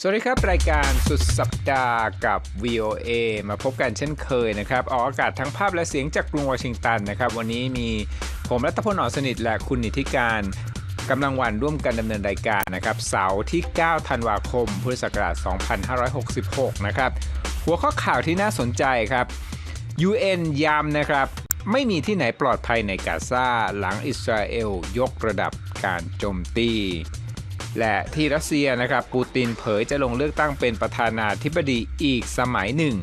สวัสดีครับ รายการสุดสัปดาห์กับ VOA มาพบกันเช่นเคยนะครับ ออกอากาศทั้งภาพและเสียงจากกรุงวอชิงตันนะครับ วันนี้มีผมรัตพลหอสนิทและคุณนิติการกำลังวันร่วมกันดำเนินรายการนะครับ เสาร์ที่ 9 ธันวาคม พุทธศักราช 2566 นะครับ หัวข้อข่าวที่น่าสนใจครับ UN ย้ำนะครับ ไม่มีที่ไหนปลอดภัยในกาซาหลังอิสราเอลยกระดับการโจมตี และที่รัสเซียนะครับปูตินเผยจะลงเลือกตั้งเป็นประธานาธิบดีอีกสมัยหนึ่ง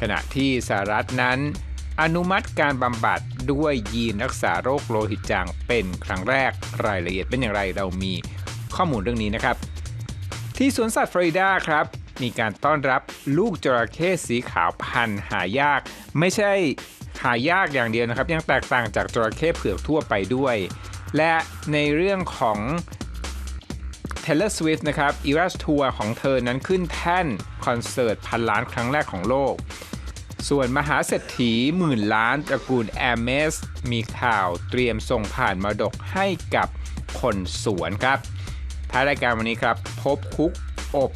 ขณะที่สหรัฐนั้น อนุมัติการบำบัดด้วยยีนรักษาโรคโลหิตจางเป็นครั้งแรกรายละเอียดเป็นอย่างไรเรามีข้อมูลเรื่องนี้นะครับ ที่สวนสัตว์ฟลอริดาครับ มีการต้อนรับลูกจระเข้สีขาวพันหายาก ไม่ใช่หายากอย่างเดียวนะครับ ยังแตกต่างจากจระเข้เผือกทั่วไปด้วย และในเรื่องของ Taylor Swift นะครับ Eras Tour ของเธอนั้นขึ้นแท่นคอนเสิร์ตพันล้านครั้งแรกของโลก ส่วนมหาเศรษฐีหมื่นล้านตระกูล Hermes มีข่าวเตรียมส่งผ่านมรดกให้กับคนสวนครับท้ายรายการวันนี้ครับ พบคุกอบ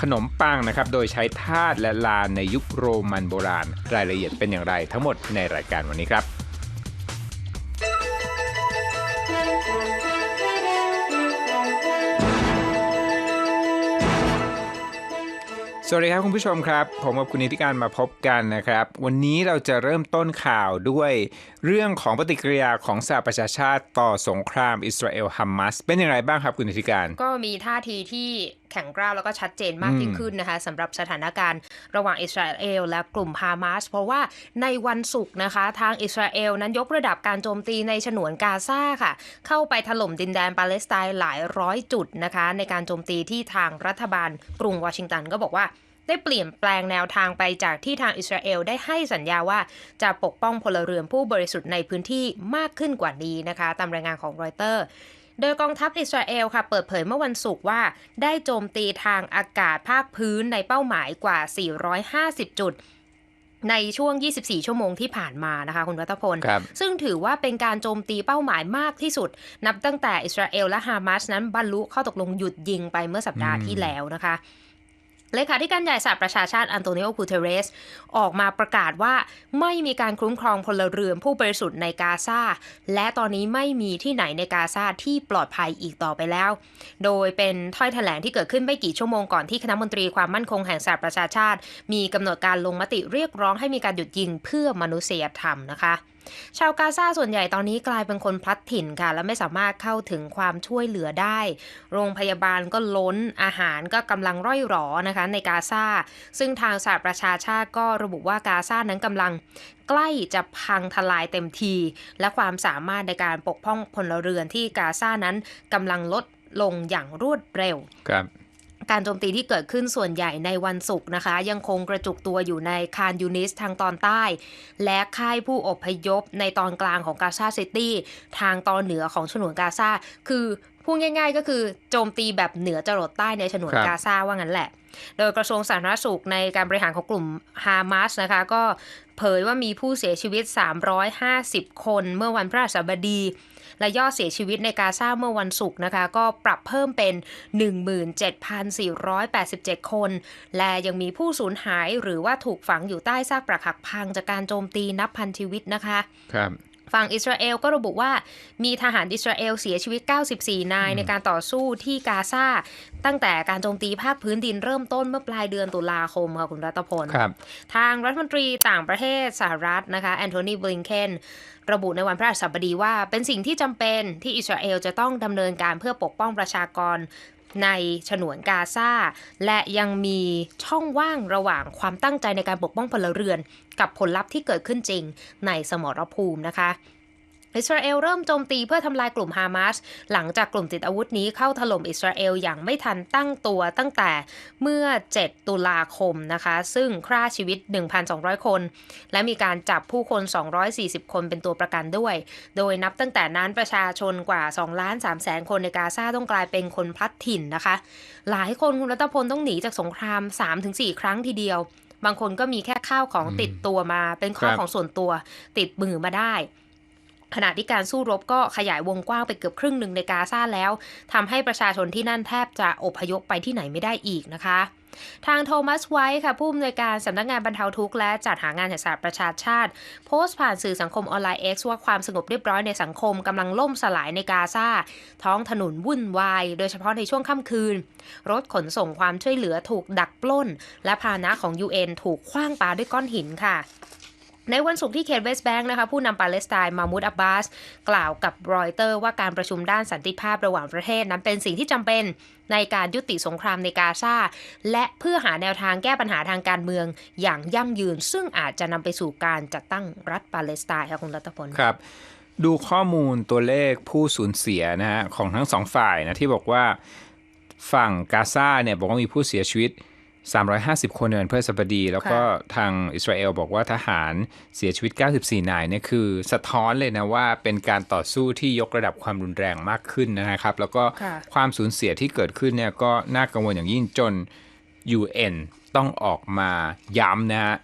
ขนมปังนะครับ โดยใช้ทาสและลานในยุคโรมันโบราณ รายละเอียดเป็นอย่างไรทั้งหมดในรายการวันนี้ครับ สวัสดีครับคุณผู้ชมครับ ผมกับคุณนิติการมาพบกันนะครับ วันนี้เราจะเริ่มต้นข่าวด้วยเรื่องของปฏิกิริยาของสหประชาชาติต่อสงครามอิสราเอลฮัมมัสเป็นอย่างไรบ้างครับคุณนิติการ ก็มีท่าทีที่แข็งกร้าวแล้วก็ชัดเจนมากยิ่งขึ้นนะคะสำหรับสถานการณ์ระหว่างอิสราเอลและกลุ่มฮามาสเพราะว่าในวันศุกร์นะคะ ทางอิสราเอลนั้นยกระดับการโจมตีในฉนวนกาซาค่ะ เข้าไปถล่มดินแดนปาเลสไตน์หลายร้อยจุดนะคะ ในการโจมตีที่ทางรัฐบาลกรุงวอชิงตันก็บอกว่าได้เปลี่ยนแปลงแนวทางไปจากที่ทางอิสราเอลได้ให้สัญญาว่าจะปกป้องพลเรือนผู้บริสุทธิ์ในพื้นที่มากขึ้นกว่านี้นะคะ ตามรายงานของรอยเตอร์ โดยกองทัพอิสราเอลค่ะเปิดเผยเมื่อวันศุกร์ว่า ได้โจมตีทางอากาศภาคพื้นในเป้าหมายกว่า 450 จุดในช่วง 24 ชั่วโมงที่ผ่านมานะคะ คุณรัตพลครับซึ่งถือว่าเป็นการโจมตีเป้าหมายมากที่สุด นับตั้งแต่อิสราเอลและฮามาสนั้นบรรลุข้อตกลงหยุดยิงไปเมื่อสัปดาห์อืมที่แล้วนะคะ เลขาธิการใหญ่สหประชาชาติอันโตนิโอกูเทเรส ออกมาประกาศว่าไม่มีการคุ้มครองพลเรือนผู้บริสุทธิ์ในกาซาและตอนนี้ไม่มีที่ไหนในกาซาที่ปลอดภัยอีกต่อไปแล้ว โดยเป็นถ้อยแถลงที่เกิดขึ้นไม่กี่ชั่วโมงก่อนที่คณะมนตรีความมั่นคงแห่งสหประชาชาติ มีกำหนดการลงมติเรียกร้องให้มีการหยุดยิงเพื่อมนุษยธรรมนะคะ ชาวกาซาส่วนใหญ่ตอนนี้กลายเป็นคนพลัดถิ่นค่ะ และไม่สามารถเข้าถึงความช่วยเหลือได้ โรงพยาบาลก็ล้นอาหารก็กำลังร่อยหรอนะคะในกาซาซึ่งทางสหประชาชาติก็ระบุว่ากาซานั้นกำลังใกล้จะพังทลายเต็มที และความสามารถในการปกป้องพลเรือนที่กาซานั้นกำลังลดลงอย่างรวดเร็วครับ การโจมตีที่เกิดขึ้นส่วนใหญ่ในวันศุกร์นะคะ ยังคงกระจุกตัวอยู่ในคานยูนิสทางตอนใต้ และค่ายผู้อพยพในตอนกลางของกาซาซิตี้ ทางตอนเหนือของฉนวนกาซาคือ พูดง่าย ๆ ก็คือโจมตีแบบเหนือจรดใต้ในฉนวนครับกาซาว่างั้นแหละ โดยกระทรวงสาธารณสุขในการบริหารของกลุ่มฮามาสนะคะ ก็เผยว่ามีผู้เสียชีวิต 350 คน เมื่อวันพฤหัสบดี และยอดเสียชีวิตในกาซาเมื่อวันศุกร์นะคะ ก็ปรับเพิ่มเป็น 17,487 คน และยังมีผู้สูญหายหรือว่าถูกฝังอยู่ใต้ซากปรักหักพังจากการโจมตีนับพันชีวิตนะคะ ครับ ฝั่งอิสราเอลก็ระบุว่ามีทหารอิสราเอลเสียชีวิต 94 นายในการต่อสู้ที่กาซาตั้งแต่การโจมตีภาคพื้นดินเริ่มต้นเมื่อปลายเดือนตุลาคมค่ะคุณรัตพลครับทางรัฐมนตรีต่างประเทศสหรัฐนะคะแอนโทนีบลิงเคนระบุในวันพฤหัสบดีว่าเป็นสิ่งที่จำเป็นที่อิสราเอลจะต้องดำเนินการเพื่อปกป้องประชากร ในฉนวนกาซาและยังมีช่องว่างระหว่างความตั้งใจในการปกป้องพลเรือน กับผลลัพธ์ที่เกิดขึ้นจริงในสมรภูมินะคะ อิสราเอลเริ่มโจมตีเพื่อทำลายกลุ่มฮามาสหลังจากกลุ่มติดอาวุธนี้เข้าถล่มอิสราเอลอย่างไม่ทันตั้งตัวตั้งแต่เมื่อ 7 ตุลาคมนะคะ ซึ่งฆ่าชีวิต 1,200 คน และมีการจับผู้คน 240 คนเป็นตัวประกันด้วย โดยนับตั้งแต่นั้นประชาชนกว่า2ล้าน3แสนคนในกาซาต้องกลายเป็นคนพลัดถิ่นนะคะ หลายคนคุณรัตพลต้องหนีจากสงคราม 3-4 ครั้งทีเดียว บางคนก็มีแค่ข้าวของติดตัวมา เป็นข้าวของส่วนตัวติดมือมาได้ ขณะที่การสู้รบก็ขยายวงกว้างไปเกือบครึ่งหนึ่งในกาซาแล้วทำให้ประชาชนที่นั่นแทบจะอพยพไปที่ไหนไม่ได้อีกนะคะ ทางโทมัสไวท์ค่ะ ผู้อำนวยการสำนักงานบรรเทาทุกข์และจัดหางานแห่งสหประชาชาติ โพสต์ผ่านสื่อสังคมออนไลน์ X ว่าความสงบเรียบร้อยในสังคมกำลังล่มสลายในกาซาท้องถนนวุ่นวาย โดยเฉพาะในช่วงค่ำคืน รถขนส่งความช่วยเหลือถูกดักปล้น และพาหนะของ UN ถูกคว้างปาด้วยก้อนหินค่ะ ในวันศุกร์ที่เขตเวสต์แบงค์นะคะผู้นำปาเลสไตน์มามูดอับบาส กล่าวกับรอยเตอร์ว่าการประชุมด้านสันติภาพระหว่างประเทศนั้นเป็นสิ่งที่จำเป็นในการยุติสงครามในกาซาและเพื่อหาแนวทางแก้ปัญหาทางการเมืองอย่างยั่งยืน ซึ่งอาจจะนำไปสู่การจัดตั้งรัฐปาเลสไตน์ค่ะคุณรัตพลครับ ดูข้อมูลตัวเลขผู้สูญเสียนะฮะของทั้งสองฝ่ายนะที่บอกว่าฝั่งกาซาเนี่ยบอกว่ามีผู้เสียชีวิต 350 คนในวันพฤหัสบดี แล้วก็ทางอิสราเอลบอกว่าทหารเสียชีวิต 94 นายเนี่ยคือสะท้อนเลยนะว่าเป็นการต่อสู้ที่ยกระดับความรุนแรงมากขึ้นนะครับ แล้วก็ค่ะความสูญเสียที่เกิดขึ้นเนี่ยก็น่ากังวลอย่างยิ่งจน UN ต้องออกมาย้ำนะฮะ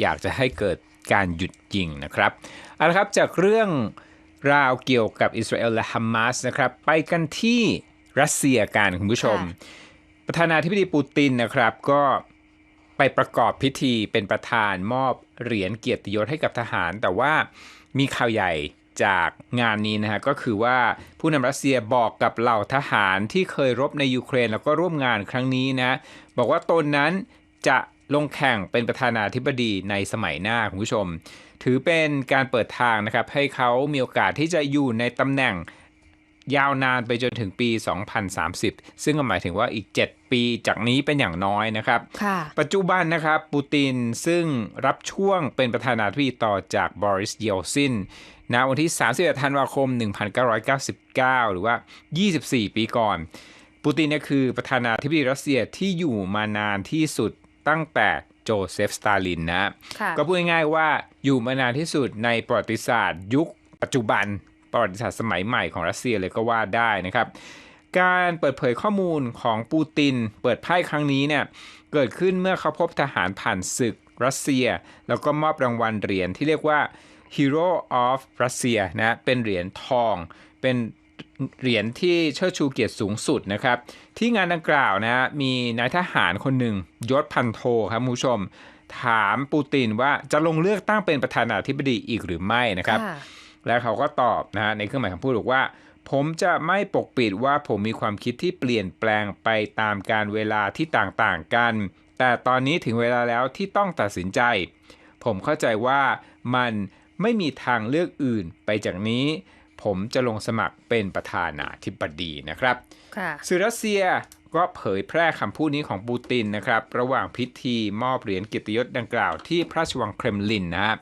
อยากจะให้เกิดการหยุดยิงนะครับเอาละครับจากเรื่องราวเกี่ยวกับอิสราเอลและฮามาสนะครับ ไปกันที่รัสเซียกันคุณผู้ชมค่ะ ประธานาธิบดีปูตินนะครับก็ไปประกอบพิธีเป็นประธานมอบเหรียญเกียรติยศให้กับทหาร แต่ว่ามีข่าวใหญ่จากงานนี้นะฮะก็คือว่าผู้นำรัสเซียบอกกับเหล่าทหารที่เคยรบในยูเครน แล้วก็ร่วมงานครั้งนี้นะบอกว่าตนนั้นจะลงแข่งเป็นประธานาธิบดีในสมัยหน้าคุณผู้ชม ถือเป็นการเปิดทางนะครับให้เขามีโอกาสที่จะอยู่ในตำแหน่ง ยาวนานไปจนถึงปี 2030 ซึ่งก็หมายถึงว่าอีก 7 ปีจากนี้เป็นอย่างน้อยนะครับค่ะปัจจุบันนะครับ ปูตินซึ่งรับช่วงเป็นประธานาธิบดีต่อจากบริสเยลซินณวันที่ 31 ธันวาคม 1999 หรือว่า 24 ปีก่อน ปูตินเนี่ยคือประธานาธิบดีรัสเซียที่อยู่มานานที่สุดตั้งแต่โจเซฟสตาลินนะค่ะก็พูดง่ายๆว่าอยู่มานานที่สุดในประวัติศาสตร์ยุคปัจจุบัน ประวัติศาสตร์สมัยใหม่ของรัสเซียเลยก็ว่าได้นะครับ การเปิดเผยข้อมูลของปูติน เปิดไพ่ครั้งนี้เนี่ยเกิดขึ้นเมื่อเขาพบทหารผ่านศึกรัสเซีย แล้วก็มอบรางวัลเหรียญที่เรียกว่า Hero of Russia นะเป็นเหรียญทอง เป็นเหรียญที่เชิดชูเกียรติสูงสุดนะครับ ที่งานดังกล่าวนะมีนายทหารคนหนึ่งยศพันโทครับคุณผู้ชม ถามปูตินว่าจะลงเลือกตั้งเป็นประธานาธิบดีอีกหรือไม่นะครับ แล้วเขาก็ตอบนะฮะในเครื่องหมายคำพูดบอกว่า ผมจะไม่ปกปิดว่าผมมีความคิดที่เปลี่ยนแปลงไปตามการเวลาที่ต่างๆกัน แต่ตอนนี้ถึงเวลาแล้วที่ต้องตัดสินใจ ผมเข้าใจว่ามันไม่มีทางเลือกอื่นไปจากนี้ ผมจะลงสมัครเป็นประธานาธิบดีนะครับค่ะสื่อรัสเซียก็เผยแพร่คำพูดนี้ของปูตินนะครับ ระหว่างพิธีมอบเหรียญเกียรติยศดังกล่าวที่พระราชวังเครมลินนะครับ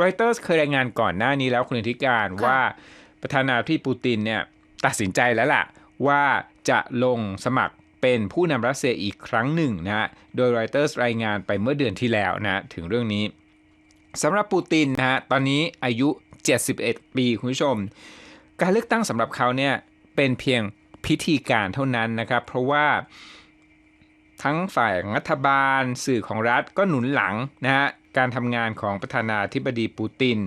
รอยเตอร์สเคยรายงานก่อนหน้านี้แล้วคุณอธิการค่ะว่าประธานาธิบดีปูตินเนี่ยตัดสินใจแล้วล่ะ ว่าจะลงสมัครเป็นผู้นำรัสเซียอีกครั้งหนึ่งนะฮะโดยรอยเตอร์สรายงานไปเมื่อเดือนที่แล้วนะถึงเรื่องนี้สำหรับปูตินนะฮะตอนนี้อายุ 71 ปีคุณผู้ชม การเลือกตั้งสำหรับเขาเนี่ยเป็นเพียงพิธีการเท่านั้นนะครับ เพราะว่าทั้งฝ่ายรัฐบาลสื่อของรัฐก็หนุนหลังนะฮะ การทำงานของประธานาธิบดีปูติน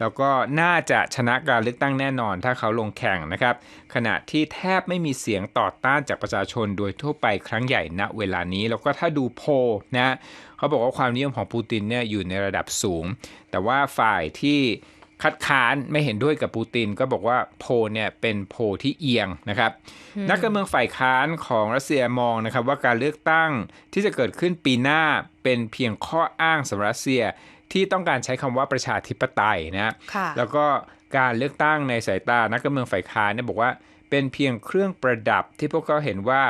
แล้วก็น่าจะชนะการเลือกตั้งแน่นอนถ้าเขาลงแข่งนะครับ ขณะที่แทบไม่มีเสียงต่อต้านจากประชาชนโดยทั่วไปครั้งใหญ่ณเวลานี้ แล้วก็ถ้าดูโพนะเขาบอกว่าความนิยมของปูตินเนี่ยอยู่ในระดับสูง แต่ว่าฝ่ายที่ คัดค้านไม่เห็นด้วยกับปูตินก็บอกว่าโพลเนี่ยเป็นโพลที่เอียงนะครับ นักการเมืองฝ่ายค้านของรัสเซียมองนะครับ ว่าการเลือกตั้งที่จะเกิดขึ้นปีหน้าเป็นเพียงข้ออ้างสำหรับรัสเซียที่ต้องการใช้คำว่าประชาธิปไตยนะค่ะแล้วก็การเลือกตั้งในสายตานักการเมืองฝ่ายค้านเนี่ยบอกว่าเป็นเพียงเครื่องประดับที่พวกเขาเห็นว่า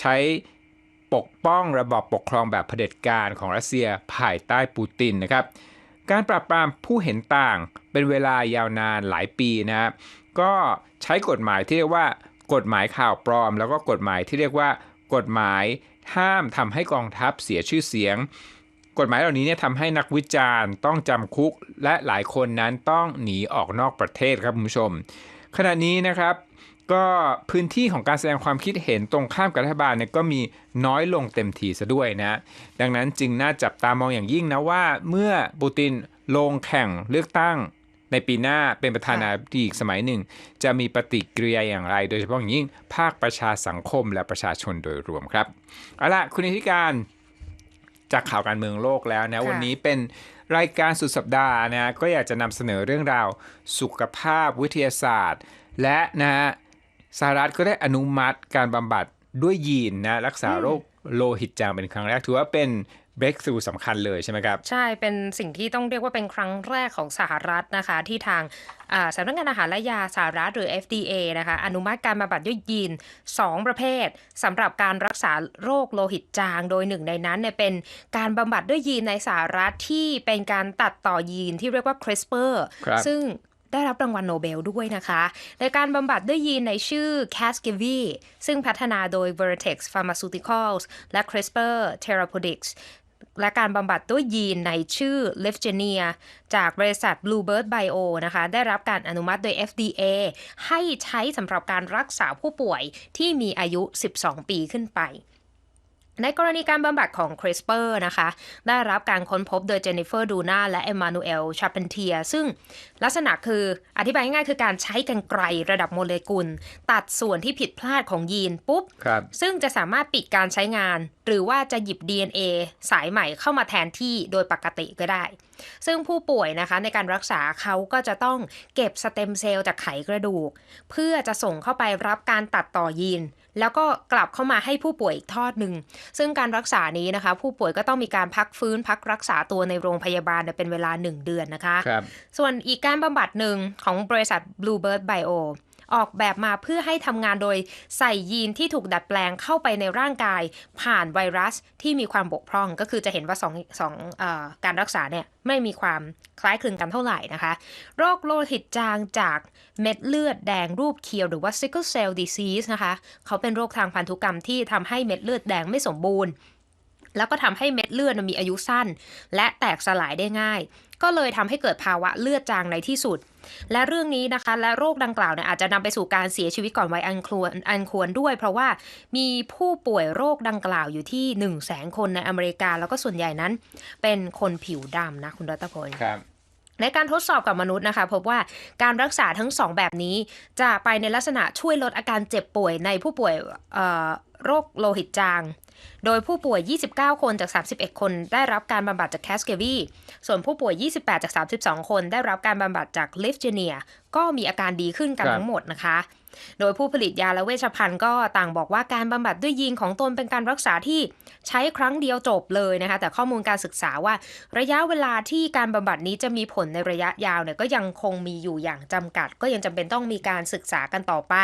ใช้ปกป้องระบอบปกครองแบบเผด็จการของรัสเซียภายใต้ปูตินนะครับ การปราบปรามผู้เห็นต่างเป็นเวลายาวนานหลายปีนะครับก็ใช้กฎหมายที่เรียกว่ากฎหมายข่าวปลอม แล้วก็กฎหมายที่เรียกว่ากฎหมายห้ามทำให้กองทัพเสียชื่อเสียง กฎหมายเหล่านี้เนี่ยทำให้นักวิจารณ์ต้องจำคุก และหลายคนนั้นต้องหนีออกนอกประเทศครับคุณผู้ชม ขณะนี้นะครับ ก็พื้นที่ของการแสดงความคิดเห็นตรงข้ามกับรัฐบาลเนี่ยก็มีน้อยลงเต็มทีซะด้วยนะ ดังนั้นจึงน่าจับตามองอย่างยิ่งนะว่า เมื่อปูตินลงแข่งเลือกตั้งในปีหน้าเป็นประธานาธิบดีอีกสมัยหนึ่ง จะมีปฏิกิริยาอย่างไร โดยเฉพาะอย่างยิ่งภาคประชาสังคมและประชาชนโดยรวมครับเอาละคุณนิติการจากข่าวการเมืองโลกแล้วนะค่ะวันนี้เป็นรายการสุดสัปดาห์นะก็อยากจะนำเสนอเรื่องราวสุขภาพวิทยาศาสตร์ และนะฮะ สหรัฐก็ได้อนุมัติการบำบัดด้วยยีนนะรักษาโรคโลหิตจางเป็นครั้งแรกถือว่าเป็น breakthrough สำคัญเลยใช่ไหมครับ ใช่เป็นสิ่งที่ต้องเรียกว่าเป็นครั้งแรกของสหรัฐนะคะ ที่ทางอ่าสำนักงานอาหารและยาสหรัฐหรือ FDA นะคะอนุมัติการบำบัดด้วยยีน 2 ประเภทสำหรับการรักษาโรคโลหิตจางโดยหนึ่งในนั้นเนี่ยเป็นการบำบัดด้วยยีนในสหรัฐที่เป็นการตัดต่อยีนที่เรียกว่า CRISPR ครับซึ่ง ได้รับรางวัลโนเบลด้วยนะคะในการบำบัดด้วยยีนในชื่อ Casgevy ซึ่งพัฒนาโดย Vertex Pharmaceuticals และ CRISPR Therapeutics และการบำบัดด้วยยีนในชื่อ l i f g e n i a จากบริษัท Bluebird Bio นะคะ ได้รับการอนุมัติโดย FDA ให้ใช้สำหรับการรักษาผู้ป่วยที่มีอายุ 12 ปีขึ้นไป ในกรณีการบำบัดของ CRISPR นะคะ ได้รับการค้นพบโดยเจนนิเฟอร์ดูนาและเอมานูเอลชาเปนเทีย ซึ่งลักษณะคืออธิบายง่ายๆคือการใช้กันไกลระดับโมเลกุล ตัดส่วนที่ผิดพลาดของยีนปุ๊บครับซึ่งจะสามารถปิดการใช้งาน หรือว่าจะหยิบ DNA สายใหม่เข้ามาแทนที่โดยปกติก็ได้ ซึ่งผู้ป่วยนะคะในการรักษาเขาก็จะต้องเก็บสเต็มเซลล์จากไขกระดูก เพื่อจะส่งเข้าไปรับการตัดต่อยีน แล้วก็กลับเข้ามาให้ผู้ป่วยอีกทอดหนึ่ง ซึ่งการรักษานี้นะคะ ผู้ป่วยก็ต้องมีการพักฟื้นพักรักษาตัวในโรงพยาบาลเนี่ยเป็นเวลา 1 เดือนนะคะครับส่วนอีกการบำบัดหนึ่งของบริษัท Bluebird Bio ออกแบบมาเพื่อให้ทำงานโดยใส่ยีนที่ถูกดัดแปลงเข้าไปในร่างกาย ผ่านไวรัสที่มีความบกพร่อง ก็คือจะเห็นว่าสองสองอการรักษาเนี่ยไม่มีความคล้ายคลึงกันเท่าไหร่นะคะ โรคโลหิตจางจากเม็ดเลือดแดงรูปเคียวหรือว่า sickle cell disease นะคะ เขาเป็นโรคทางพันธุกรรมที่ทำให้เม็ดเลือดแดงไม่สมบูรณ์ แล้วก็ทำให้เม็ดเลือดมีอายุสั้น และแตกสลายได้ง่าย ก็เลยทำให้เกิดภาวะเลือดจางในที่สุด และเรื่องนี้นะคะ และโรคดังกล่าวเนี่ยอาจจะนำไปสู่การเสียชีวิตก่อนวัยอันควรอันควรด้วย เพราะว่ามีผู้ป่วยโรคดังกล่าวอยู่ที่1นึ่งแสนคนในอเมริกา แล้วก็ส่วนใหญ่นั้น เป็นคนผิวดำนะคุณรัตพลครับ ในการทดสอบกับมนุษย์นะคะ พบว่าการรักษาทั้งสองแบบนี้ จะไปในลักษณะช่วยลดอาการเจ็บป่วยในผู้ป่วยเอ่อโรคโลหิตจาง โดยผู้ป่วย 29 คนจาก 31 คนได้รับการบำบัดจากแคสเกวีส่วนผู้ป่วย 28 จาก 32 คนได้รับการบำบัดจากลิฟเจเนียก็มีอาการดีขึ้นกันครับทั้งหมดนะคะ โดยผู้ผลิตยาและเวชภัณฑ์ก็ต่างบอกว่าการบำบัดด้วยยีนของตนเป็นการรักษาที่ใช้ครั้งเดียวจบเลยนะคะ แต่ข้อมูลการศึกษาว่า ระยะเวลาที่การบำบัดนี้จะมีผลในระยะยาวเนี่ยก็ยังคงมีอยู่อย่างจำกัด ก็ยังจำเป็นต้องมีการศึกษากันต่อไป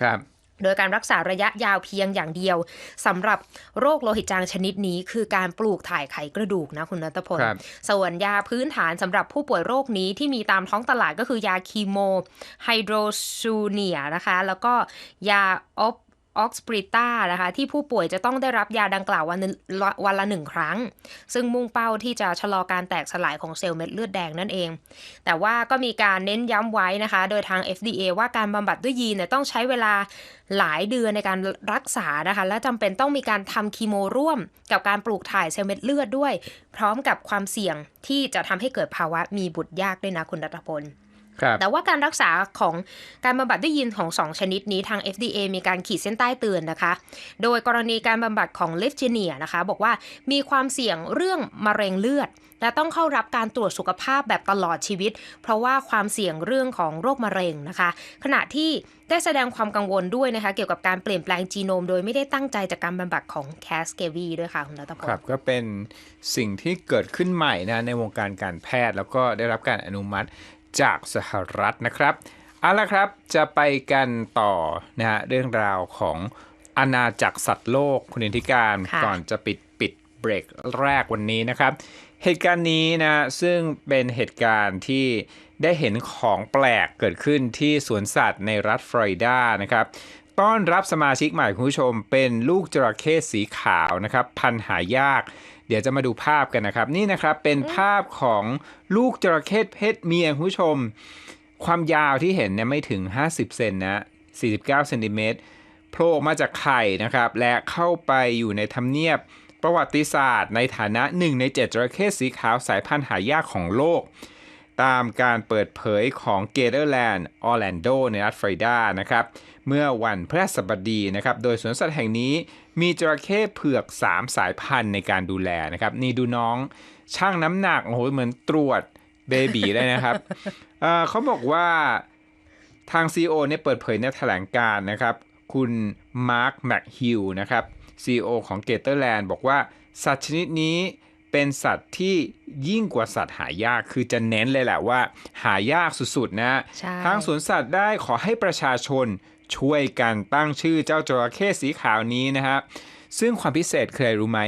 ครับ โดยการรักษาระยะยาวเพียงอย่างเดียวสำหรับโรคโลหิตจางชนิดนี้ คือการปลูกถ่ายไขกระดูกนะคุณนัทพลครับส่วนยาพื้นฐานสำหรับผู้ป่วยโรคนี้ที่มีตามท้องตลาดก็คือยาคีโมไฮโดรซูเนียนะคะ แล้วก็ยาออฟ ออกสปริต้านะคะ ที่ผู้ป่วยจะต้องได้รับยาดังกล่าววันละวันละหนึ่งครั้ง ซึ่งมุ่งเป้าที่จะชะลอการแตกสลายของเซลล์เม็ดเลือดแดงนั่นเอง แต่ว่าก็มีการเน้นย้ำไว้นะคะ โดยทาง FDA ว่าการบำบัดด้วยยีนเนี่ยต้องใช้เวลาหลายเดือนในการรักษานะคะ และจำเป็นต้องมีการทำคีโมร่วม กับการปลูกถ่ายเซลล์เม็ดเลือดด้วย พร้อมกับความเสี่ยงที่จะทำให้เกิดภาวะมีบุตรยากด้วยนะคุณรัตพล แต่ว่าการรักษาของการบำบัดด้วยยีนของ 2 ชนิดนี้ทาง FDA มีการขีดเส้นใต้เตือนนะคะ โดยกรณีการบำบัดของลิฟเจเนียนะคะ บอกว่ามีความเสี่ยงเรื่องมะเร็งเลือด และต้องเข้ารับการตรวจสุขภาพแบบตลอดชีวิต เพราะว่าความเสี่ยงเรื่องของโรคมะเร็งนะคะ ขณะที่ได้แสดงความกังวลด้วยนะคะ เกี่ยวกับการเปลี่ยนแปลงจีโนม โดยไม่ได้ตั้งใจจากการบำบัดของแคสเกวีด้วยค่ะ คุณรัตพลครับก็เป็นสิ่งที่เกิดขึ้นใหม่นะในวงการการแพทย์ แล้วก็ได้รับการอนุมัติ จากสหรัฐนะครับเอาละครับจะไปกันต่อนะฮะเรื่องราวของอาณาจักรสัตว์โลกคุณอินทิการค่ะก่อนจะปิดปิดเบรกแรกวันนี้นะครับ เหตุการณ์นี้นะซึ่งเป็นเหตุการณ์ที่ได้เห็นของแปลกเกิดขึ้นที่สวนสัตว์ในรัฐฟลอริดานะครับต้อนรับสมาชิกใหม่คุณผู้ชมเป็นลูกจระเข้สีขาวนะครับ พันธุ์หายาก เดี๋ยวจะมาดูภาพกันนะครับ นี่นะครับเป็นภาพของลูกจระเข้เพศเมียคุณผู้ชม ความยาวที่เห็นเนี่ยไม่ถึง 50 เซนนะ49เซนติเมตรโผล่ออกมาจากไข่นะครับ และเข้าไปอยู่ในทำเนียบประวัติศาสตร์ ในฐานะหนึ่งในเจ็ดจระเข้สีขาวสายพันธุ์หายากของโลก ตามการเปิดเผยของ Gatorland Orlando ในรัฐฟลอริดานะครับเมื่อวันพฤหัสบดีนะครับโดยสวนสัตว์แห่งนี้มีจระเข้เผือก 3 สายพันธุ์ในการดูแลนะครับนี่ดูน้องช่างน้ำหนักโอ้โหเหมือนตรวจเบบีเลยนะครับเเขาบอกว่าทาง CEO เนี่ยเปิดเผยในแถลงการนะครับ คุณมาร์คแมคฮิลนะครับ CEO ของ Gatorland บอกว่าสัตว์ชนิดนี้ เป็นสัตว์ที่ยิ่งกว่าสัตว์หายากคือจะเน้นเลยแหละว่า หายากสุดๆนะใช่ทางสวนสัตว์ได้ขอให้ประชาชนช่วยกันตั้งชื่อเจ้าจระเข้สีขาวนี้นะฮะซึ่งความพิเศษเคยรู้ไหม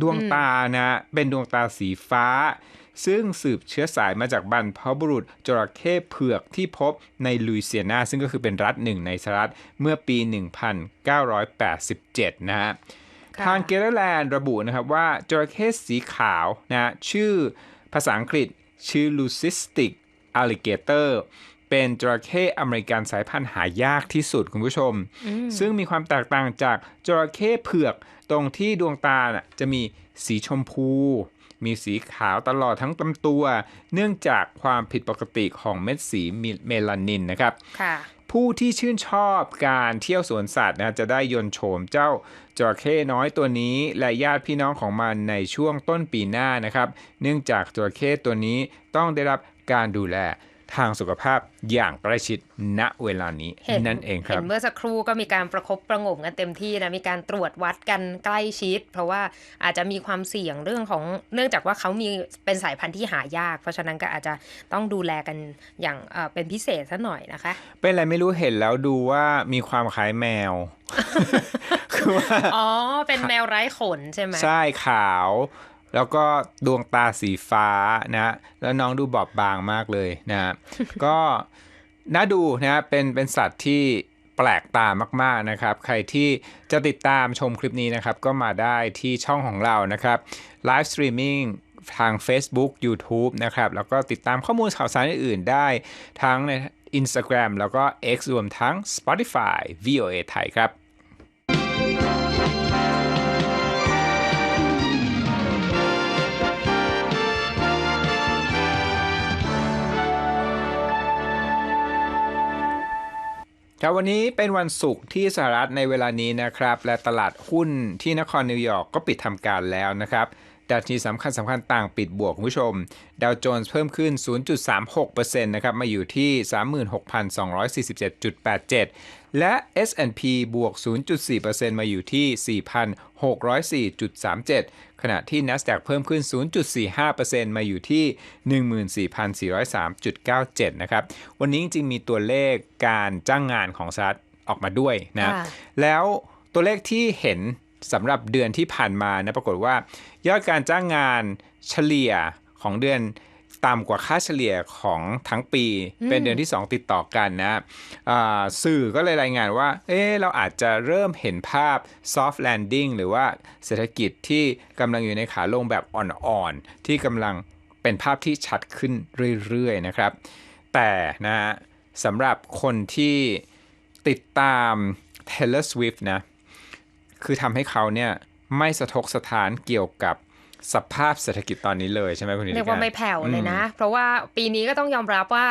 ดวงตานะเป็นดวงตาสีฟ้า ซึ่งสืบเชื้อสายมาจากบรรพบุรุษจระเข้เผือกที่พบในลุยเซียนา ซึ่งก็คือเป็นรัฐหนึ่งในสหรัฐเมื่อปี 1987 นะฮะค่ะ ทางเกเรแลนด์ระบุนะครับว่าจระเข้สีขาวนะชื่อภาษาอังกฤษชื่อ Leucistic alligator เป็นจระเข้อเมริกันสายพันธุ์หายากที่สุดคุณผู้ชมซึ่งมีความแตกต่างจากจระเข้เผือกตรงที่ดวงตาน่ะจะมีสีชมพู มีสีขาวตลอดทั้งลำตัว เนื่องจากความผิดปกติของเม็ดสีเมลานินนะครับค่ะ ผู้ที่ชื่นชอบการเที่ยวสวนสัตว์นะจะได้ยนโฉมเจ้าจระเข้น้อยตัวนี้ และญาติพี่น้องของมันในช่วงต้นปีหน้านะครับ เนื่องจากจระเข้ตัวนี้ต้องได้รับการดูแล ทางสุขภาพอย่างใกล้ชิดณเวลานี้เห็นนั่นเองครับเห็นเมื่อสักครู่ก็มีการประคบประหงมกันเต็มที่นะมีการตรวจวัดกันใกล้ชิด เพราะว่าอาจจะมีความเสี่ยงเรื่องของเนื่องจากว่าเขามีเป็นสายพันธุ์ที่หายาก เพราะฉะนั้นก็อาจจะต้องดูแลกันอย่างเอ่อเป็นพิเศษซะหน่อยนะคะ เป็นอะไรไม่รู้เห็นแล้วดูว่ามีความคล้ายแมวคือว่าอ๋อเป็นแมวไร้ขนใช่ไหมใช่ขาว แล้วก็ดวงตาสีฟ้านะแล้วน้องดูบอบบางมากเลยนะก็น่าดูนะเป็นเป็นสัตว์ที่แปลกตามากๆนะครับ ใครที่จะติดตามชมคลิปนี้นะครับ ก็มาได้ที่ช่องของเรานะครับไลฟ์สตรีมมิ่งทาง Facebook YouTube นะครับ แล้วก็ติดตามข้อมูลข่าวสารอื่นๆ ได้ทั้งใน Instagram แล้วก็ X รวมทั้ง Spotify VOA ไทยครับ ครับวันนี้เป็นวันศุกร์ที่สหรัฐในเวลานี้นะครับ และตลาดหุ้นที่นครนิวยอร์กก็ปิดทำการแล้วนะครับ ดัชนีสำคัญสำคัญต่างปิดบวกคุณผู้ชม ดาวโจนส์เพิ่มขึ้น 0.36%นะครับมาอยู่ที่ 36,247.87 และ S&P บวก 0.4%มาอยู่ที่ 4,604.37 ขณะที่ NASDAQ เพิ่มขึ้น 0.45%มาอยู่ที่ 14,403.97 นะครับ วันนี้จริงๆมีตัวเลขการจ้างงานของสหรัฐออกมาด้วยนะค่ะแล้วตัวเลขที่เห็น สำหรับเดือนที่ผ่านมานะปรากฏว่า ยอดการจ้างงานเฉลี่ยของเดือนต่ำกว่าค่าเฉลี่ยของทั้งปี เป็นเดือนที่ 2 ติดต่อกันนะอ่าสื่อก็เลยรายงานว่า เอ๊ะเราอาจจะเริ่มเห็นภาพ soft landing หรือว่าเศรษฐกิจที่กำลังอยู่ในขาลงแบบอ่อนๆ ที่กำลังเป็นภาพที่ชัดขึ้นเรื่อยๆนะครับ แต่นะสำหรับคนที่ติดตาม Taylor Swift นะ คือทำให้เขาเนี่ยไม่สะทกสถานเกี่ยวกับสภาพเศรษฐกิจตอนนี้เลยใช่ไหมคุณนิติเรียกว่าไม่แผ่วเลยนะ เพราะว่าปีนี้ก็ต้องยอมรับว่า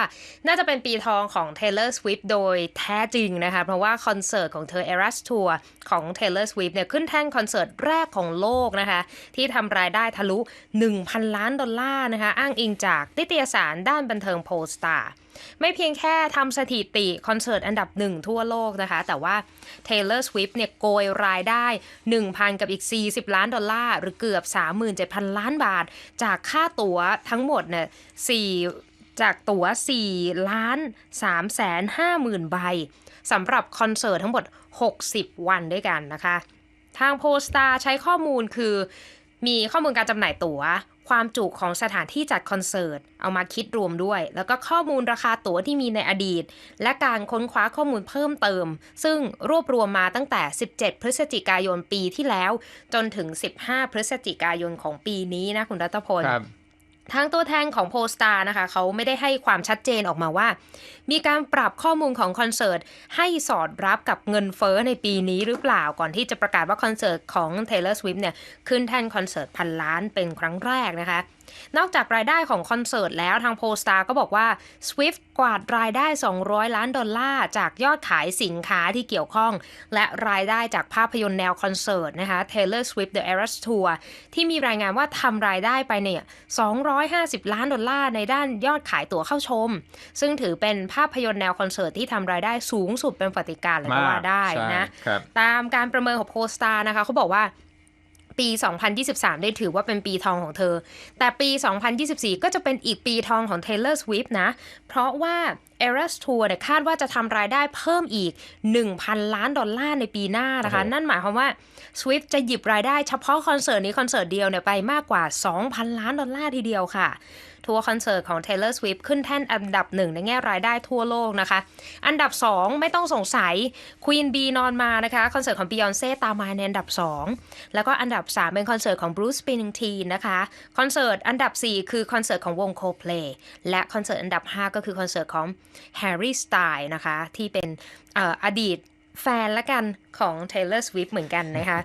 น่าจะเป็นปีทองของ Taylor Swift โดยแท้จริงนะคะ เพราะว่าคอนเสิร์ตของเธอ Eras Tour ของ Taylor Swift เนี่ยขึ้นแท่งคอนเสิร์ตแรกของโลกนะคะ ที่ทำรายได้ทะลุ 1,000 ล้านดอลลาร์นะคะ อ้างอิงจากนิตยสารด้านบันเทิง Polestar ไม่เพียงแค่ทำสถิติคอนเสิร์ตอันดับหนึ่งทั่วโลกนะคะ แต่ว่า Taylor Swift เนี่ยโกยรายได้ 1,000 กับอีก 40 ล้านดอลลาร์ หรือเกือบ 37,000 ล้านบาท จากค่าตั๋วทั้งหมดเนี่ย4จากตั๋ว4ล้าน3แสน5หมื่นใบสำหรับคอนเสิร์ตทั้งหมด 60 วันด้วยกันนะคะ ทางโพสตาใช้ข้อมูลคือมีข้อมูลการจำหน่ายตั๋ว ความจุของสถานที่จัดคอนเสิร์ต เอามาคิดรวมด้วย แล้วก็ข้อมูลราคาตั๋วที่มีในอดีต และการค้นคว้าข้อมูลเพิ่มเติม ซึ่งรวบรวมมาตั้งแต่ 17 พฤศจิกายนปีที่แล้ว จนถึง 15 พฤศจิกายนของปีนี้นะคุณรัตพลครับทางตัวแทนของโพสตานะคะเขาไม่ได้ให้ความชัดเจนออกมาว่ามีการปรับข้อมูลของคอนเสิร์ตให้สอดรับกับเงินเฟ้อในปีนี้หรือเปล่าก่อนที่จะประกาศว่าคอนเสิร์ตของ Taylor Swift เนี่ยขึ้นแท่นคอนเสิร์ตพันล้านเป็นครั้งแรกนะคะ นอกจากรายได้ของคอนเสิร์ตแล้วทางโพสตาก็บอกว่า Swift กวาดรายได้ 200 ล้านดอลลาร์จากยอดขายสินค้าที่เกี่ยวข้อง และรายได้จากภาพยนตร์แนวคอนเสิร์ตนะคะ Taylor Swift The Eras Tour ที่มีรายงานว่าทำรายได้ไปเนี่ย250 ล้านดอลลาร์ในด้านยอดขายตั๋วเข้าชม ซึ่งถือเป็นภาพยนตร์แนวคอนเสิร์ตที่ทำรายได้สูงสุดเป็นปฏิการเลยก็ว่าได้ใช่นะครับตามการประเมินของโพสตานะคะเขาบอกว่าปี 2023 ได้ถือว่าเป็นปีทองของเธอ แต่ปี 2024 ก็จะเป็นอีกปีทองของ Taylor Swift นะ เพราะว่า Eras Tour เนี่ยคาดว่าจะทำรายได้เพิ่มอีก 1,000 ล้านดอลลาร์ในปีหน้านะคะโอ้โหนั่นหมายความว่า Swift จะหยิบรายได้เฉพาะคอนเสิร์ตนี้คอนเสิร์ตเดียวเนี่ยไปมากกว่า 2,000 ล้านดอลลาร์ทีเดียวค่ะ ทัวร์คอนเสิร์ตของ Taylor Swift ขึ้นแท่นอันดับหนึ่งในแง่รายได้ทั่วโลกนะคะ อันดับ 2 ไม่ต้องสงสัย Queen B นอนมานะคะคอนเสิร์ตของ Beyonce ตามมาในอันดับ 2 แล้วก็อันดับ 3 เป็นคอนเสิร์ตของ Bruce Springsteen นะคะคอนเสิร์ตอันดับ 4 คือคอนเสิร์ตของวง Coldplay และคอนเสิร์ตอันดับ 5 ก็คือคอนเสิร์ตของ Harry Styles นะคะที่เป็นอออดีตแฟนละกันของ Taylor Swift เหมือนกันนะคะ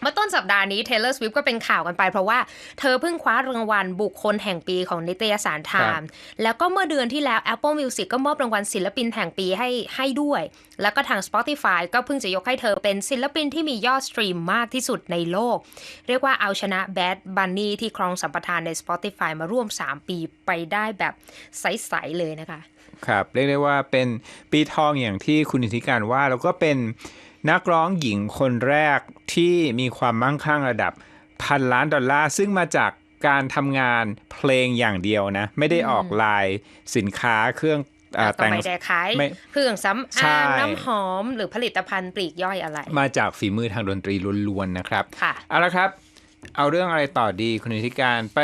เมื่อต้นสัปดาห์นี้ Taylor Swift ก็เป็นข่าวกันไป เพราะว่าเธอเพิ่งคว้ารางวัลบุคคลแห่งปีของนิตยสารไทครับม์แล้วก็เมื่อเดือนที่แล้ว Apple Music ก็มอบรางวัลศิลปินแห่งปีให้ให้ด้วย แล้วก็ทาง Spotify ก็เพิ่งจะยกให้เธอเป็นศิลปินที่มียอดสตรีมมากที่สุดในโลก เรียกว่าเอาชนะ Bad Bunny ที่ครองสัมปทานใน Spotify มาร่วม 3 ปีไปได้แบบใส ๆ เลยนะคะ ครับ เรียกได้ว่าเป็นปีทองอย่างที่คุณอิทธิการว่าแล้วก็เป็น นักร้องหญิงคนแรกที่มีความมั่งคั่งระดับพันล้านดอลลาร์ซึ่งมาจากการทำงานเพลงอย่างเดียวนะ ไม่ได้ออกลายสินค้าเครื่องอ่าก็แต่งไม่ได้ขายไม่เครื่องสำใช่อางน้ำหอม หรือผลิตภัณฑ์ปลีกย่อยอะไร มาจากฝีมือทางดนตรีล้วนๆนะครับค่ะเอาละครับ เอาเรื่องอะไรต่อดีคุณอิทธิการไป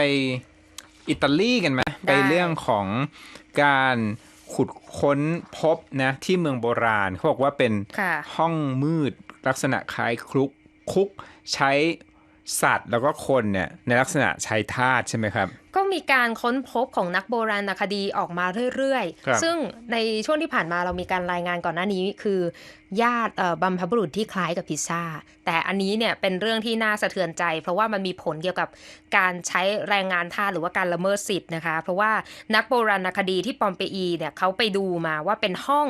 อิตาลีกันไหมไปเรื่องของการ ขุดค้นพบนะที่เมืองโบราณเขาบอกว่าเป็นค่ะห้องมืดลักษณะคล้ายคลุกคุกใช้ สัตว์แล้วก็คนเนี่ยในลักษณะใช้ทาสใช่ไหมครับ ก็มีการค้นพบของนักโบราณคดีออกมาเรื่อยครับๆซึ่งในช่วงที่ผ่านมาเรามีการรายงานก่อนหน้านี้คือ ญาติเอ่อบัมพบุรุษที่คล้ายกับพิซซ่า แต่อันนี้เนี่ยเป็นเรื่องที่น่าสะเทือนใจ เพราะว่ามันมีผลเกี่ยวกับการใช้แรงงานทาสหรือว่าการละเมิดสิทธิ์นะคะ เพราะว่านักโบราณคดีที่ปอมเปอีเนี่ยเขาไปดูมาว่าเป็นห้อง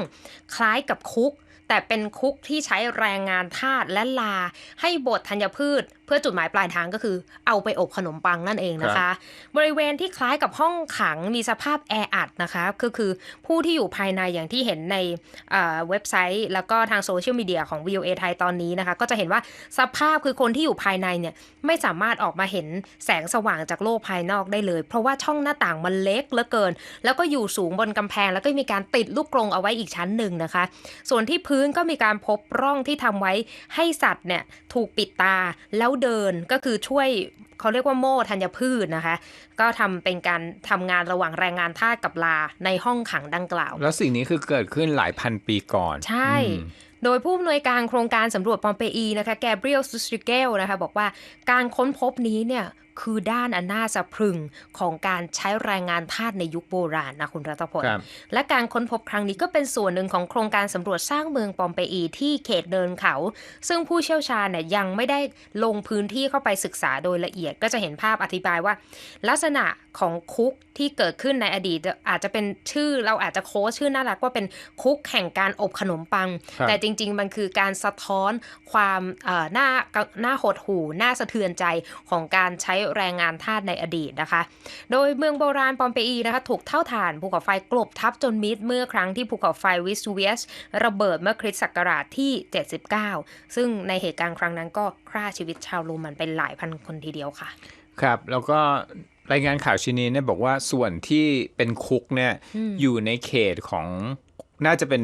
คล้ายกับคุกแต่เป็นคุกที่ใช้แรงงานทาสและลาให้บดธัญพืช เพื่อจุดหมายปลายทางก็คือเอาไปอบขนมปังนั่นเองนะคะ บริเวณที่คล้ายกับห้องขังมีสภาพแออัดนะคะก็คือผู้ที่อยู่ภายในอย่างที่เห็นในเอ่อเว็บไซต์ แล้วก็ทางโซเชียลมีเดียของ VOA ไทยตอนนี้นะคะ ก็จะเห็นว่าสภาพคือคนที่อยู่ภายในเนี่ยไม่สามารถออกมาเห็นแสงสว่างจากโลกภายนอกได้เลย เพราะว่าช่องหน้าต่างมันเล็กเหลือเกิน แล้วก็อยู่สูงบนกำแพง แล้วก็มีการติดลูกกรงเอาไว้อีกชั้นหนึ่งนะคะ ส่วนที่พื้นก็มีการพบร่องที่ทำไว้ให้สัตว์เนี่ยถูกปิดตาแล้วเดินก็คือช่วยเขาเรียกว่าโม่ธัญพืชนะคะ ก็ทำเป็นการทำงานระหว่างแรงงานทาสกับลาในห้องขังดังกล่าว แล้วสิ่งนี้คือเกิดขึ้นหลายพันปีก่อน ใช่อืมโดยผู้อำนวยการโครงการสำรวจปอมเปอีนะคะแกเบรียลซูสติเกลนะคะบอกว่าการค้นพบนี้เนี่ย คือด้านอันน่าสะพรึงของการใช้แรงงานทาสในยุคโบราณนะคุณรัตพลครับและการค้นพบครั้งนี้ก็เป็นส่วนหนึ่งของโครงการสำรวจสร้างเมืองปอมเปอีที่เขตเดินเขา ซึ่งผู้เชี่ยวชาญเนี่ยยังไม่ได้ลงพื้นที่เข้าไปศึกษาโดยละเอียดก็จะเห็นภาพอธิบายว่า ลักษณะของคุกที่เกิดขึ้นในอดีตอาจจะเป็นชื่อเราอาจจะโค้ชชื่อน่ารักว่าเป็นคุกแห่งการอบขนมปังครับแต่จริง ๆ มันคือการสะท้อนความเอ่อหน้าหน้าหดหู่น่าสะเทือนใจของการใช้แรงงานทาสในอดีตนะคะ โดยเมืองโบราณปอมเปอีนะคะถูกเท่าฐานภูเขาไฟกลบทับจนมิดเมื่อครั้งที่ภูเขาไฟวิสตูเวียสระเบิดเมื่อคริสต์ศักราชที่ 79 ซึ่งในเหตุการณ์ครั้งนั้นก็ฆ่าชีวิตชาวโรมันเป็นหลายพันคนทีเดียวค่ะ ครับ แล้วก็รายงานข่าวชิ้นนี้เนี่ยบอกว่าส่วนที่เป็นคุกเนี่ยอยู่ในเขตของ น่าจะเป็น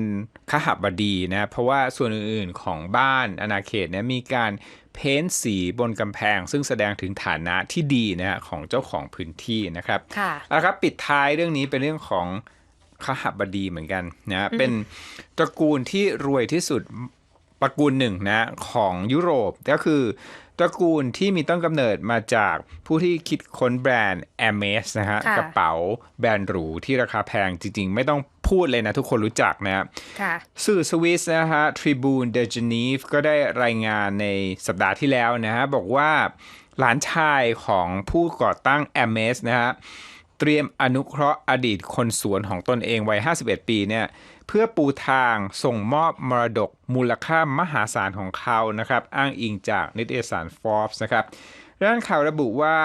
ขหบดีนะเพราะว่าส่วนอื่นๆของบ้านอาณาเขตเนี่ยมีการเพ้นสีบนกำแพง ซึ่งแสดงถึงฐานะที่ดีนะฮะของเจ้าของพื้นที่นะครับค่ะเอาละครับปิดท้ายเรื่องนี้เป็นเรื่องของขหบดีเหมือนกันนะเป็นตระกูลที่รวยที่สุดตระกูลหนึ่งนะของยุโรปก็คือตระกูลที่มีต้นกำเนิดมาจากผู้ที่คิดค้นแบรนด์ Hermes นะฮะค่ะกระเป๋าแบรนด์หรูที่ราคาแพงจริง ๆ ไม่ต้อง พูพูดเลยนะ ทุกคนรู้จักนะค่ะสื่อสวิสนะฮะ Tribune de Genève ก็ได้รายงานในสัปดาห์ที่แล้วนะฮะบอกว่าหลานชายของผู้ก่อตั้ง a m e s นะฮะเตรียมอนุเคราะห์อดีตคนสวนของตนเองวัย 51 ปีเนี่ยเพื่อปูทางส่งมอบมรดกมูลค่ามหาศาลของเขานะครับ อ้างอิงจากนิตยสาร Forbes นะครับด้านข่าวระบุว่า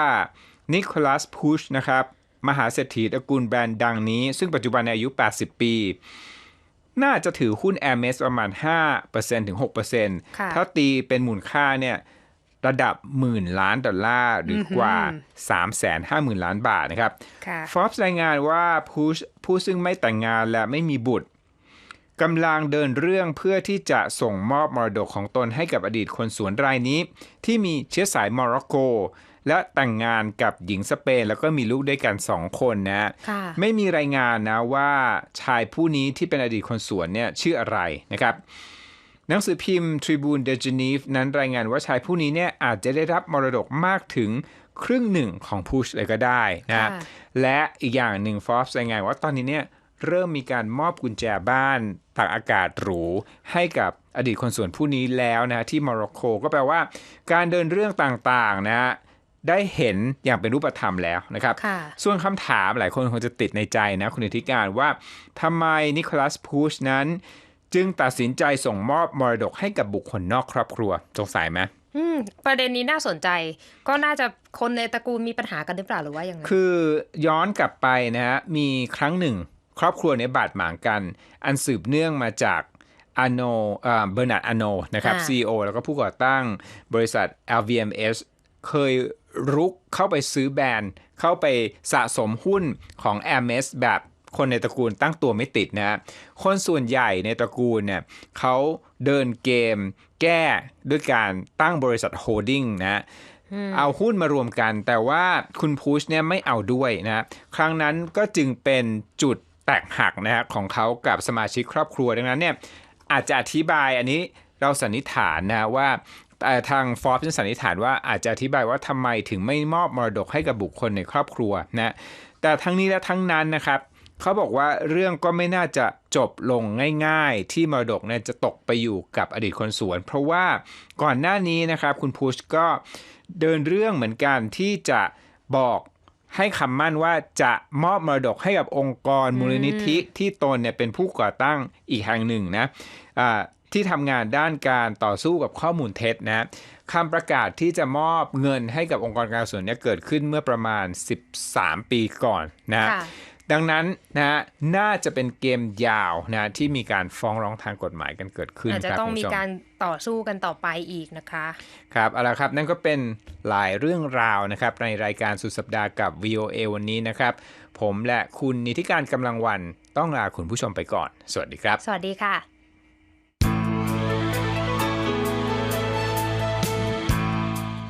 นิโคลัสพุชนะครับ มหาเศรษฐีตระกูลแบรนด์ดังนี้ ซึ่งปัจจุบันอายุ 80 ปี น่าจะถือหุ้น a m e s ประมาณ 5%ถึง6%ค่ะถ้าตีเป็นมูลค่าเนี่ยระดับหมื่นล้านดอลลาร์หรือกว่า 350,000 ล้านบาทนะครับค่ะ Forbes รายงานว่าผู้ผู้ซึ่งไม่แต่งงานและไม่มีบุตรกำลังเดินเรื่องเพื่อที่จะส่งมอบมรดกของตนให้กับอดีตคนสวนรายนี้ ที่มีเชื้อสายโมร็อกโก และแต่งงานกับหญิงสเปน แล้วก็มีลูกด้วยกันสองคนนะค่ะไม่มีรายงานนะว่าชายผู้นี้ที่เป็นอดีตคนสวนเนี่ยชื่ออะไรนะครับหนังสือพิมพ์ Tribune de Genève นั้นรายงานว่าชายผู้นี้เนี่ยอาจจะได้รับมรดกมากถึงครึ่งหนึ่งของพุชเลยก็ได้นะค่ะและอีกอย่างหนึ่ง Forbes รายงานว่าตอนนี้เนี่ยเริ่มมีการมอบกุญแจบ้านตากอากาศหรู ให้กับอดีตคนสวนผู้นี้แล้วนะที่โมร็อกโกก็แปลว่า การเดินเรื่องต่างๆนะ ได้เห็นอย่างเป็นรูปธรรมแล้วนะครับค่ะส่วนคำถามหลายคนคงจะติดในใจนะ คุณอธิการว่าทำไมนิโคลัสพูชนั้น จึงตัดสินใจส่งมอบมรดกให้กับบุคคลนอกครอบครัวสงสัยไหมอืมประเด็นนี้น่าสนใจ ก็น่าจะคนในตระกูลมีปัญหากันหรือเปล่าหรือว่ายังไงคือย้อนกลับไปนะฮะมีครั้งหนึ่ง ครอบครัวเนี้บาดหมางกัน อันสืบเนื่องมาจากอาโนเบอร์นาร์ดอาโนนะครับอ่า CEO แล้วก็ผู้ก่อตั้งบริษัท LVMH เคย รุกเข้าไปซื้อแบรนด์เข้าไปสะสมหุ้นของ Hermes แบบคนในตระกูลตั้งตัวไม่ติดนะฮะคนส่วนใหญ่ในตระกูลเนี่ยเขาเดินเกมแก้ด้วยการตั้งบริษัทโฮดดิ้งนะเอาหุ้นมารวมกัน แต่ว่าคุณพุชเนี่ยไม่เอาด้วยนะครั้งนั้นก็จึงเป็นจุดแตกหักนะฮะของเขากับสมาชิกครอบครัวดังนั้นเนี่ยอาจจะอธิบายอันนี้เราสันนิษฐานนะว่า เอ่ทางฟอร์บสันนิษฐานว่าอาจจะอธิบายว่าทำไมถึงไม่มอบมรดกให้กับบุคคลในครอบครัวนะแต่ทั้งนี้และทั้งนั้นนะครับเขาบอกว่าเรื่องก็ไม่น่าจะจบลงง่ายๆ ที่มรดกเนี่ยจะตกไปอยู่กับอดีตคนสวน เพราะว่าก่อนหน้านี้นะครับ คุณพุชก็เดินเรื่องเหมือนกันที่จะบอกให้คำมั่นว่าจะมอบมรดกให้กับองค์กรมูลนิธิที่ตนเนี่ยเป็นผู้ก่อตั้งอีกแห่งหนึ่งนะอ่า ที่ทำงานด้านการต่อสู้กับข้อมูลเท็จนะคำประกาศที่จะมอบเงินให้กับองค์กรการกุศลเนี่ยเกิดขึ้นเมื่อประมาณ 13 ปีก่อนนะค่ะดังนั้นนะฮะน่าจะเป็นเกมยาวนะที่มีการฟ้องร้องทางกฎหมายกันเกิดขึ้นอาจจะครับต้องคุณมีผู้ชการต่อสู้กันต่อไปอีกนะคะ ครับเอาละครับนั่นก็เป็นหลายเรื่องราวนะครับ ในรายการสุดสัปดาห์กับ VOA วันนี้นะครับ ผมและคุณนิติการกำลังวันต้องลาคุณผู้ชมไปก่อน สวัสดีครับ สวัสดีค่ะ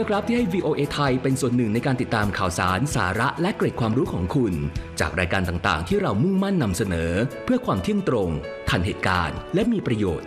นะครับที่ให้ VOA ไทยเป็นส่วนหนึ่งในการติดตามข่าวสาร สาระและเกร็ดความรู้ของคุณ จากรายการต่างๆ ที่เรามุ่งมั่นนำเสนอ เพื่อความเที่ยงตรง ทันเหตุการณ์ และมีประโยชน์